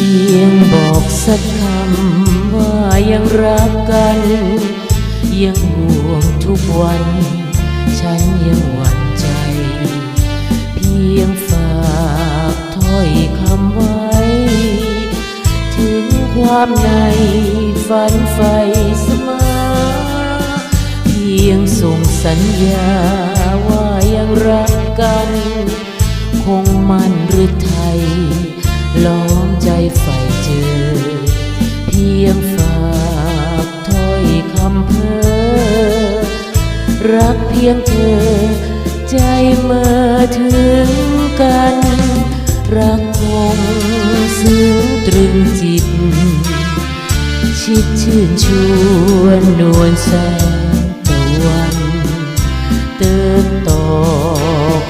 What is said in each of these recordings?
ียงบอกสักคำว่ายังรักกัน ยังห่วงทุกวัน ฉันยังหวั่นใจ เพียงฝากถ้อยคำไว้ ถึงความในฝันใฝ่เสมอเพียงส่งสัญญาว่ายังรักกัน คงมันหรือไทย ล้อมใจใฝ่เจอ เพียงฝากถ้อยคำเพ้อรักเพียงเธอ ใจเมื่อถึงกัน รักคงซึ้งตรึงจิต ชิดชื่นชวนนวลแสงตะวันเติมต่อ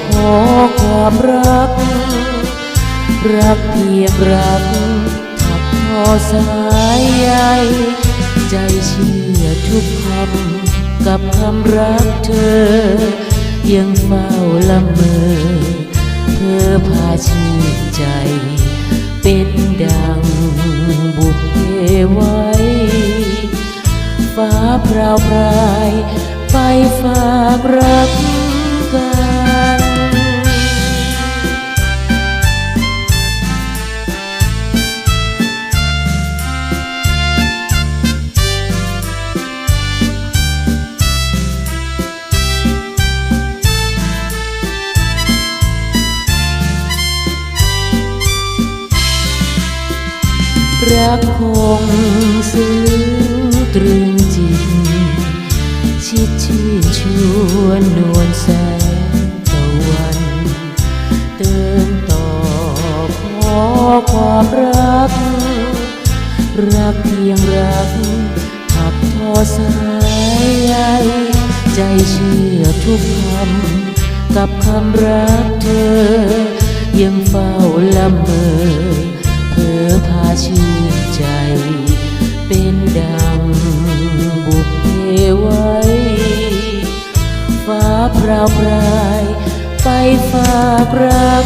ขอความรัก รักเพียงรักถักทอสายใยใจเชื่อทุกคำกับคำรักเธอ ยังเฝ้าละเมอเพื่อพาชื่นใจ เป็นดังบุพเพไว้ฟ้าพราวพราย ไปฝากรักกัน รักคงซึ้งตรึงจิตชิดชื่นชวนนวลแสงตะวันเติมต่อขอความรัก รักเพียงรักถักทอสายใยใจเชื่อทุกคำกับคำรักเธอ ยังเฝ้าละเมอเพื่อพาชื่นใจ เป็นดังบุกเพไว้ฟ้าพราวพราย ไปฝากรัก